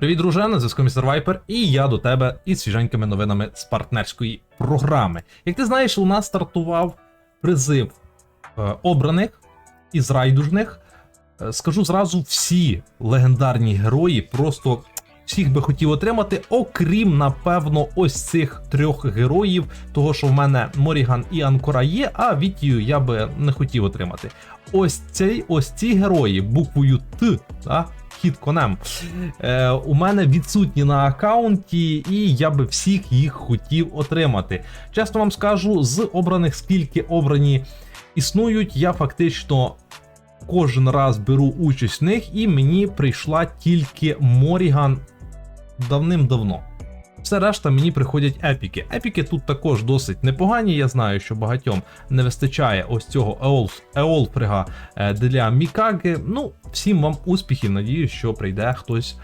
Привіт, друже, на зв'язку містер Вайпер, і я до тебе із свіженькими новинами з партнерської програми. Як ти знаєш, у нас стартував призив е, обраних із райдужних. Е, скажу зразу, всі легендарні герої просто всіх би хотів отримати, окрім, напевно, ось цих трьох героїв, того, що в мене Моріган і Анкора є, а Вітію я би не хотів отримати. Ось цей, ось ці герої буквою Т, та, хід конем, е, у мене відсутні на аккаунті, і я би всіх їх хотів отримати. Чесно вам скажу, з обраних скільки обрані існують, я фактично кожен раз беру участь в них, і мені прийшла тільки Моріган давним-давно. Все решта мені приходять епіки. Епіки тут також досить непогані. Я знаю, що багатьом не вистачає ось цього Еолф, Еолфрига е, для Мікаги. Ну, всім вам успіхів. Надіюсь, що прийде хтось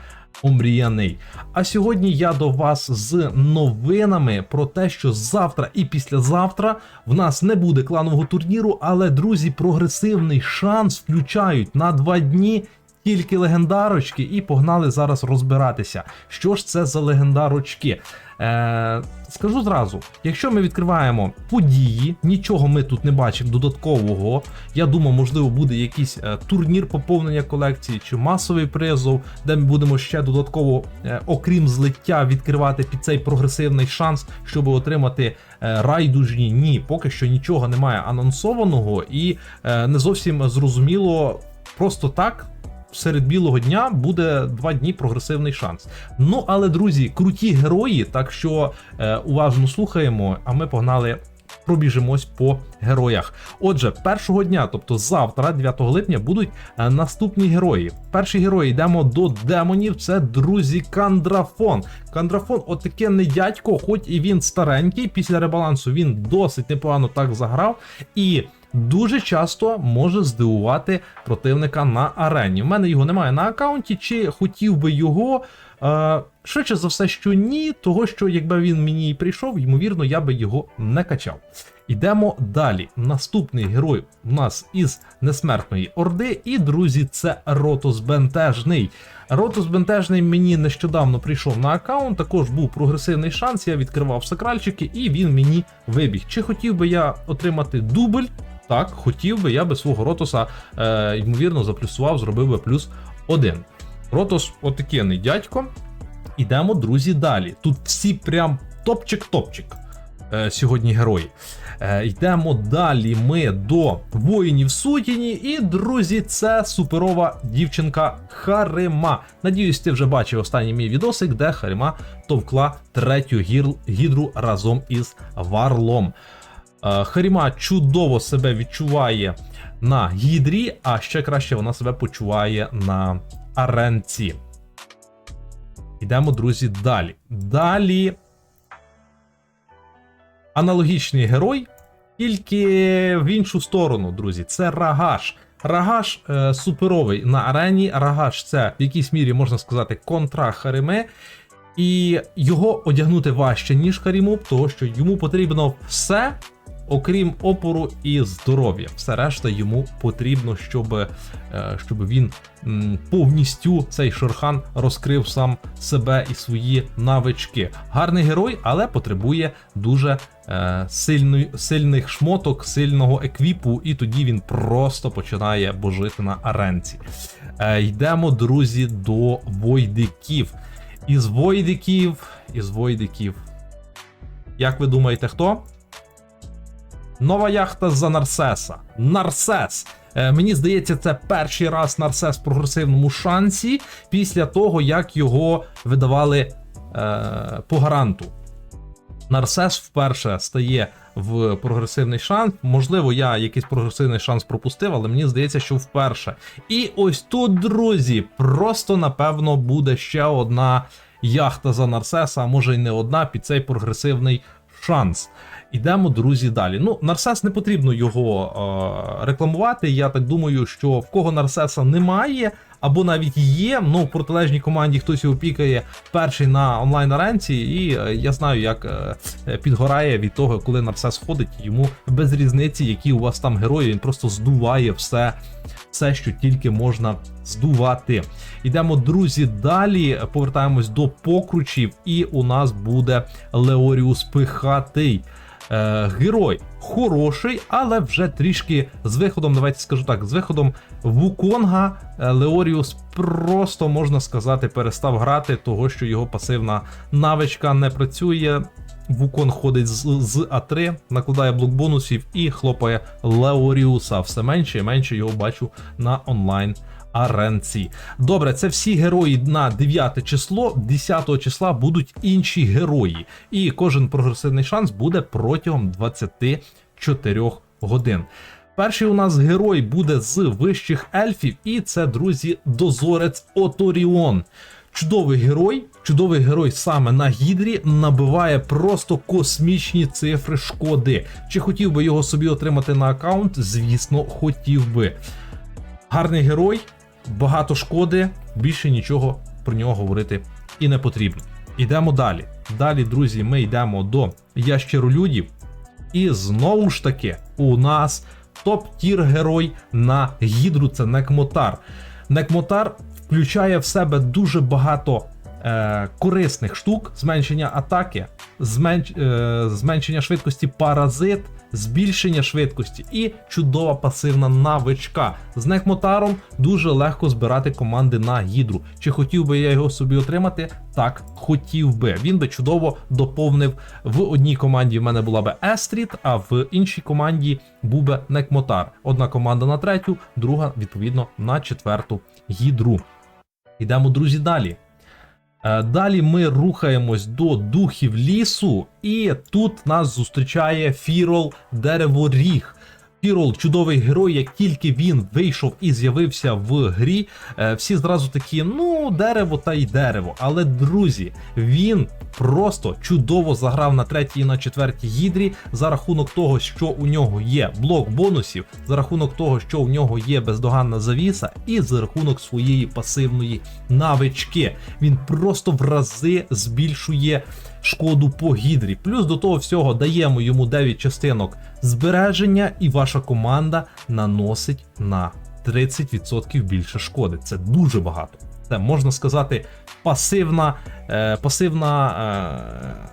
омріяний. А сьогодні я до вас з новинами про те, що завтра і післязавтра в нас не буде кланового турніру, але друзі, прогресивний шанс включають на два дні. Тільки легендарочки, і погнали зараз розбиратися. Що ж це за легендарочки? Е, Скажу зразу: якщо ми відкриваємо події, нічого ми тут не бачимо додаткового. Я думаю, можливо, буде якийсь е, турнір поповнення колекції чи масовий призов, де ми будемо ще додатково, е, окрім злиття, відкривати під цей прогресивний шанс, щоб отримати е, райдужні. Ні, поки що нічого немає анонсованого, і не зовсім зрозуміло просто так серед білого дня буде два дні прогресивний шанс. Ну але друзі, круті герої, так що е, уважно слухаємо, а ми погнали. Пробіжимось по героях. Отже, першого дня, тобто завтра, 9 липня, будуть е, наступні герої. Перші герої йдемо до демонів. Це друзі Кандрафон. Кандрафон, отаке не дядько, хоч і він старенький. Після ребалансу він досить непогано так заграв. І дуже часто може здивувати противника на арені. В мене його немає на аккаунті, чи хотів би його. Е, швидше за все, що ні, того що якби він мені і прийшов, ймовірно, я би його не качав. Йдемо далі. Наступний герой у нас із несмертної орди, і друзі, це Ротос Бентежний. Ротос Бентежний мені нещодавно прийшов на аккаунт, також був прогресивний шанс. Я відкривав сакральчики, і він мені вибіг. Чи хотів би я отримати дубль? Так, хотів би, я би свого Ротоса, е, ймовірно, заплюсував, зробив би плюс один. Ротос отакений дядько. Ідемо, друзі, далі. Тут всі прям топчик-топчик. Е, сьогодні герої. Е, йдемо далі. Ми до воїнів сутіні. І, друзі, це суперова дівчинка Харима. Надіюсь, ти вже бачив останній мій відосик, де Харима товкла третю гір... гідру разом із Варлом. Е, Харіма чудово себе відчуває на гідрі, а ще краще вона себе почуває на аренці. Йдемо, друзі, далі. Далі. Аналогічний герой, тільки в іншу сторону, друзі. Це Рагаш. Рагаш е, суперовий на арені. Рагаш це в якійсь мірі можна сказати контра Хариме. І його одягнути важче, ніж Харіму, тому що йому потрібно все, окрім опору і здоров'я. Все решта йому потрібно, щоб, е, щоб він повністю цей Шерхан розкрив сам себе і свої навички. Гарний герой, але потребує дуже е, сильної, сильних шмоток, сильного еквіпу, і тоді він просто починає божити на аренці. Е, йдемо, друзі, до войдиків. Із войдиків, із войдиків. Як ви думаєте, хто? Нова яхта за Нарсеса. Нарсес. Е, мені здається, це перший раз Нарсес в прогресивному шансі після того, як його видавали е, по гаранту. Нарсес вперше стає в прогресивний шанс. Можливо, я якийсь прогресивний шанс пропустив, але мені здається, що вперше. І ось тут, друзі, просто напевно буде ще одна яхта за Нарсеса, а може й не одна під цей прогресивний шанс. Йдемо, друзі, далі. Ну, Нарсес не потрібно його е, рекламувати. Я так думаю, що в кого Нарсеса немає, або навіть є. Ну, в протилежній команді хтось його пікає перший на онлайн аренці, і е, я знаю, як е, підгорає від того, коли Нарсес ходить, йому без різниці, які у вас там герої, він просто здуває все, все, що тільки можна здувати. Йдемо, друзі, далі. Повертаємось до покручів, і у нас буде Леоріус Пихатий. Е, герой хороший, але вже трішки з виходом, давайте скажу так, з виходом Вуконга е, Леоріус просто можна сказати перестав грати, того що його пасивна навичка не працює. Вукон ходить з, з А3, накладає блок бонусів і хлопає Леоріуса. Все менше і менше його бачу на онлайн аренці. Добре, це всі герої на 9 число. 10 числа будуть інші герої. І кожен прогресивний шанс буде протягом 24 годин. Перший у нас герой буде з вищих ельфів, і це, друзі, дозорець Оторіон. Чудовий герой, чудовий герой саме на гідрі набиває просто космічні цифри шкоди. Чи хотів би його собі отримати на аккаунт? Звісно, хотів би. Гарний герой, багато шкоди, більше нічого про нього говорити і не потрібно. Ідемо далі. Далі, друзі, ми йдемо до ящеролюдів. І знову ж таки, у нас топ-тір герой на гідру це Некмотар. Некмотар включає в себе дуже багато е, корисних штук, зменшення атаки, зменш, е, зменшення швидкості паразит, збільшення швидкості і чудова пасивна навичка. З Некмотаром дуже легко збирати команди на гідру. Чи хотів би я його собі отримати? Так, хотів би. Він би чудово доповнив в одній команді. В мене була би Естріт, а в іншій команді був би Некмотар. Одна команда на третю, друга відповідно на четверту гідру. Йдемо, друзі, далі. Е, Далі ми рухаємось до духів лісу, і тут нас зустрічає Фірол Дереворіг. Фірол чудовий герой, як тільки він вийшов і з'явився в грі, е, всі зразу такі, ну, дерево та й дерево. Але, друзі, він просто чудово заграв на третій і на четвертій гідрі за рахунок того, що у нього є блок бонусів, за рахунок того, що у нього є бездоганна завіса, і за рахунок своєї пасивної навички. Він просто в рази збільшує шкоду по гідрі. Плюс до того всього даємо йому 9 частинок збереження, і ваша команда наносить на 30% більше шкоди. Це дуже багато. Це можна сказати пасивна, е, пасивна е,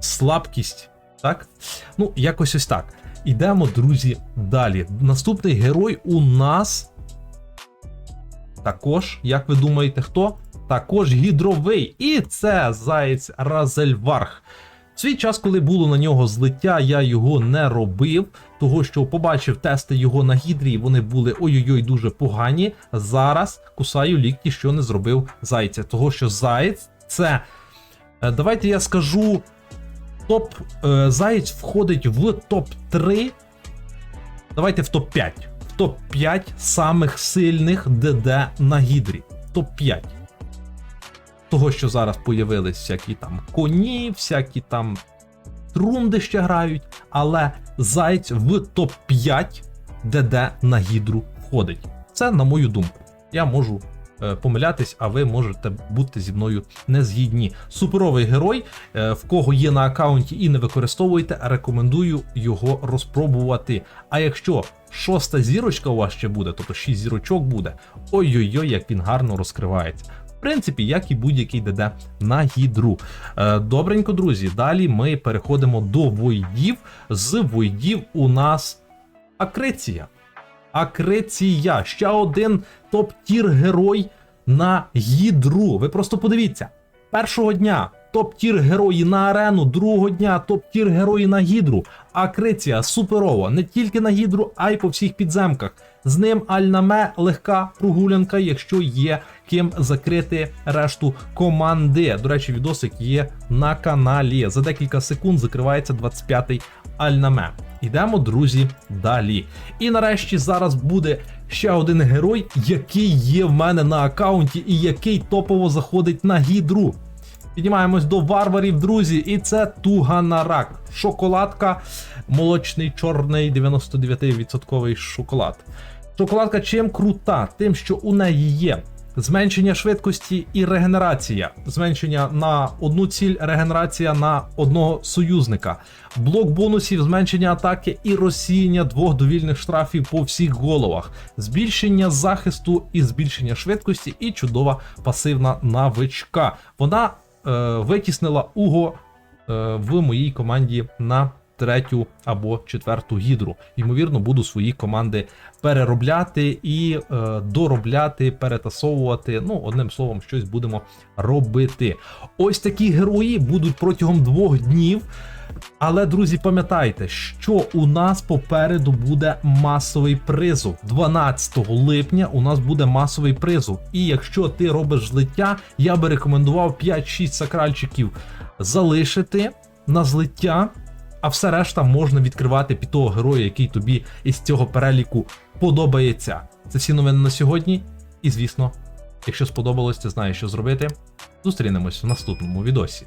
слабкість. Так? Ну, якось ось так. Ідемо, друзі, далі. Наступний герой у нас також, як ви думаєте, хто? Також гідровий. І це заєць Разельварх. В свій час, коли було на нього злиття, я його не робив, того що побачив тести його на гідрі, і вони були ой-ой-ой дуже погані. Зараз кусаю лікті, що не зробив зайця. Того що заєць це. е, Давайте я скажу. Топ е, Заєць входить в топ-3. Давайте в топ-5. В топ-5 самих сильних ДД на гідрі. Топ-5. Того, що зараз появились всякі там коні, всякі там трунди ще грають, але Заєць в топ-5 ДД на гідру входить. Це на мою думку. Я можу е, помилятись, а ви можете бути зі мною не згідні. Суперовий герой, е, в кого є на аккаунті і не використовуєте, рекомендую його розпробувати. А якщо шоста зірочка у вас ще буде, тобто 6 зірочок буде, ой-ой-ой, як він гарно розкривається. Принципі, як і будь-який ДД на гідру. Е, Добренько, друзі. Далі ми переходимо до войдів. З войдів у нас Акреція. Акреція. Ще один топ-тір герой на гідру. Ви просто подивіться. Першого дня топ-тір герої на арену, другого дня топ-тір герої на гідру. Акреція суперова не тільки на гідру, а й по всіх підземках. З ним альнаме легка прогулянка, якщо є ким закрити решту команди. До речі, відосик є на каналі. За декілька секунд закривається 25-й альнаме. Йдемо, друзі, далі. І нарешті зараз буде ще один герой, який є в мене на аккаунті і який топово заходить на гідру. Піднімаємось до варварів, друзі, і це туганарак. Шоколадка, молочний чорний 99% шоколад. Шоколадка чим крута? Тим, що у неї є зменшення швидкості і регенерація. Зменшення на одну ціль, регенерація на одного союзника. Блок бонусів, зменшення атаки і розсіяння двох довільних штрафів по всіх головах. Збільшення захисту і збільшення швидкості, і чудова пасивна навичка. Вона витіснила Уго е, в моїй команді на третю або четверту гідру. Ймовірно, буду свої команди переробляти і е, доробляти, перетасовувати. Ну, одним словом, щось будемо робити. Ось такі герої будуть протягом двох днів. Але, друзі, пам'ятайте, що у нас попереду буде масовий призов. 12 липня у нас буде масовий призов. І якщо ти робиш злиття, я би рекомендував 5-6 сакральчиків залишити на злиття, а все решта можна відкривати під того героя, який тобі із цього переліку подобається. Це всі новини на сьогодні. І звісно, якщо сподобалось, ти знаєш, що зробити. Зустрінемось в наступному відосі.